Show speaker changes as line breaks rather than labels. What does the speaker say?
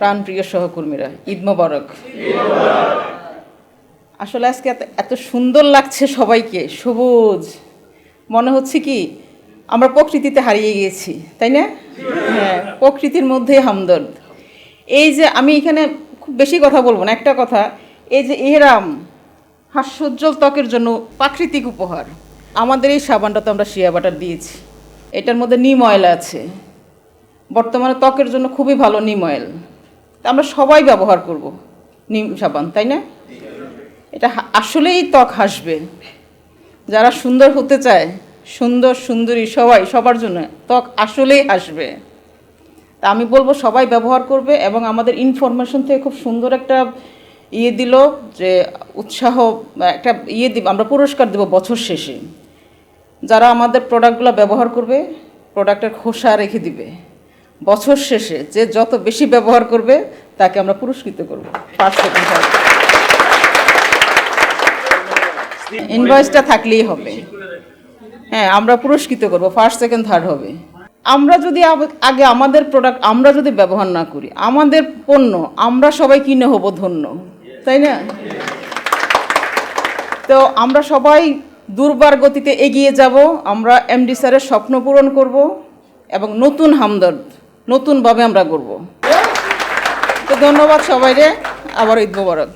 প্রাণপ্রিয় সহকর্মীরা, ঈদ মোবারক। আসলে আজকে এত সুন্দর লাগছে সবাইকে, সবুজ। মনে হচ্ছে কি, আমরা প্রকৃতিতে হারিয়ে গিয়েছি, তাই না? হ্যাঁ প্রকৃতির মধ্যে হামদর্দ। এই যে আমি এখানে খুব বেশি কথা বলব না, একটা কথা, এই যে এরাম হাস্যোজ্জ্বল ত্বকের জন্য প্রাকৃতিক উপহার। আমাদের এই সাবানটা তো আমরা শিয়া বাটার দিয়েছি। এটার মধ্যে নিম অয়েল আছে। বর্তমানে ত্বকের জন্য খুবই ভালো নিম অয়েল। আমরা সবাই ব্যবহার করব নিম সাবান, তাই না? এটা আসলেই ত্বক হাসবে। যারা সুন্দর হতে চায়, সুন্দর, সুন্দরী সবাই, সবার জন্য ত্বক আসলেই হাসবে। তা আমি বলব সবাই ব্যবহার করবে এবং আমাদের ইনফরমেশন থেকে খুব সুন্দর একটা ইয়ে দিল যে উৎসাহ, একটা ইয়ে দিব, আমরা পুরস্কার দেব বছর শেষে। যারা আমাদের প্রোডাক্টগুলো ব্যবহার করবে প্রোডাক্টের খোসা রেখে দিবে। বছর শেষে যে যত বেশি ব্যবহার করবে তাকে আমরা পুরস্কৃত করব। সেকেন্ড ইনভয়েসটা থাকলেই হবে। হ্যাঁ আমরা পুরস্কৃত করব। ফার্স্ট সেকেন্ড থার্ড হবে। আমরা যদি আগে আমাদের প্রোডাক্ট আমরা যদি ব্যবহার না করি আমাদের পণ্য আমরা সবাই কিনে হব ধন্য তাই না? তো আমরা সবাই দুর্বার গতিতে এগিয়ে যাব। আমরা এমডি স্যারের স্বপ্ন পূরণ করব এবং নতুন হামদর্দ নতুনভাবে আমরা করব তো ধন্যবাদ সবাই রে আবার ঈদ মোবারক।